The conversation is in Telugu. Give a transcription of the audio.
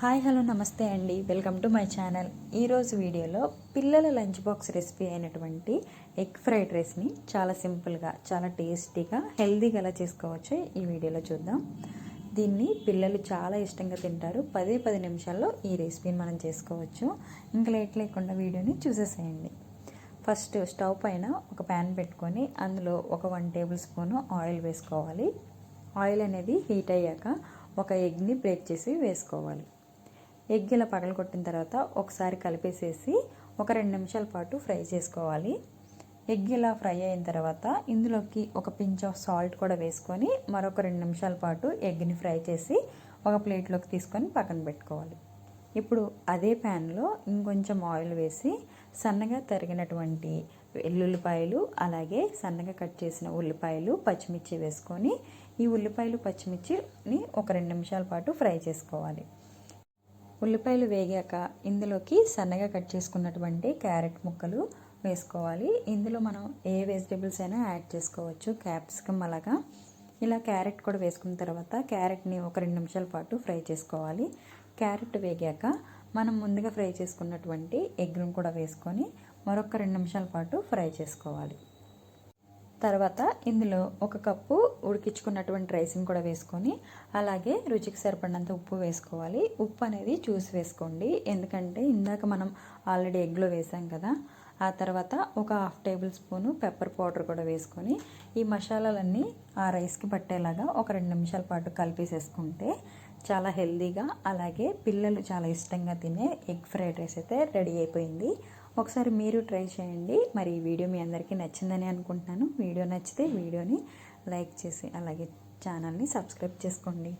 హాయ్ హలో నమస్తే అండి. Welcome to my channel. ఈరోజు వీడియోలో పిల్లల లంచ్ బాక్స్ రెసిపీ అయినటువంటి ఎగ్ ఫ్రైడ్ రైస్ని చాలా సింపుల్గా చాలా టేస్టీగా హెల్తీగా ఎలా చేసుకోవచ్చో ఈ వీడియోలో చూద్దాం. దీన్ని పిల్లలు చాలా ఇష్టంగా తింటారు. పదే పది నిమిషాల్లో ఈ రెసిపీని మనం చేసుకోవచ్చు. ఇంకా లేట్ లేకుండా వీడియోని చూసేసేయండి. ఫస్ట్ స్టవ్ పైన ఒక ప్యాన్ పెట్టుకొని అందులో ఒక వన్ టేబుల్ స్పూన్ ఆయిల్ వేసుకోవాలి. ఆయిల్ అనేది హీట్ అయ్యాక ఒక ఎగ్ని బ్రేక్ చేసి వేసుకోవాలి. ఎగ్ ఇలా పగలగొట్టిన తర్వాత ఒకసారి కలిపేసేసి ఒక రెండు నిమిషాల పాటు ఫ్రై చేసుకోవాలి. ఎగ్ ఇలా ఫ్రై అయిన తర్వాత ఇందులోకి ఒక పించ్ ఆఫ్ సాల్ట్ కూడా వేసుకొని మరొక రెండు నిమిషాల పాటు ఎగ్ని ఫ్రై చేసి ఒక ప్లేట్లోకి తీసుకొని పక్కన పెట్టుకోవాలి. ఇప్పుడు అదే ప్యాన్లో ఇంకొంచెం ఆయిల్ వేసి సన్నగా తరిగినటువంటి వెల్లుల్లిపాయలు అలాగే సన్నగా కట్ చేసిన ఉల్లిపాయలు పచ్చిమిర్చి వేసుకొని ఈ ఉల్లిపాయలు పచ్చిమిర్చిని ఒక రెండు నిమిషాల పాటు ఫ్రై చేసుకోవాలి. ఉల్లిపాయలు వేగాక ఇందులోకి సన్నగా కట్ చేసుకున్నటువంటి క్యారెట్ ముక్కలు వేసుకోవాలి. ఇందులో మనం ఏ వెజిటేబుల్స్ అయినా యాడ్ చేసుకోవచ్చు. క్యాప్సికమ్ అలాగా. ఇలా క్యారెట్ కూడా వేసుకున్న తర్వాత క్యారెట్ని ఒక రెండు నిమిషాల పాటు ఫ్రై చేసుకోవాలి. క్యారెట్ వేగాక మనం ముందుగా ఫ్రై చేసుకున్నటువంటి ఎగ్ను కూడా వేసుకొని మరొక రెండు నిమిషాల పాటు ఫ్రై చేసుకోవాలి. తర్వాత ఇందులో ఒక కప్పు ఉడికించుకున్నటువంటి రైస్ని కూడా వేసుకొని అలాగే రుచికి సరిపడినంత ఉప్పు వేసుకోవాలి. ఉప్పు అనేది చూసి వేసుకోండి. ఎందుకంటే ఇందాక మనం ఆల్రెడీ ఎగ్లో వేసాం కదా ఆ తర్వాత ఒక half tablespoon pepper powder కూడా వేసుకొని ఈ మసాలాలన్నీ ఆ రైస్కి పట్టేలాగా ఒక రెండు నిమిషాల పాటు కలిపేసేసుకుంటే చాలా హెల్దీగా అలాగే పిల్లలు చాలా ఇష్టంగా తినే ఎగ్ ఫ్రైడ్ రైస్ అయితే రెడీ అయిపోయింది. ఒకసారి మీరు ట్రై చేయండి. మరి ఈ వీడియో మీ అందరికీ నచ్చిందని అనుకుంటున్నాను. వీడియో నచ్చితే వీడియోని లైక్ చేసి అలాగే ఛానల్ని సబ్స్క్రైబ్ చేసుకోండి.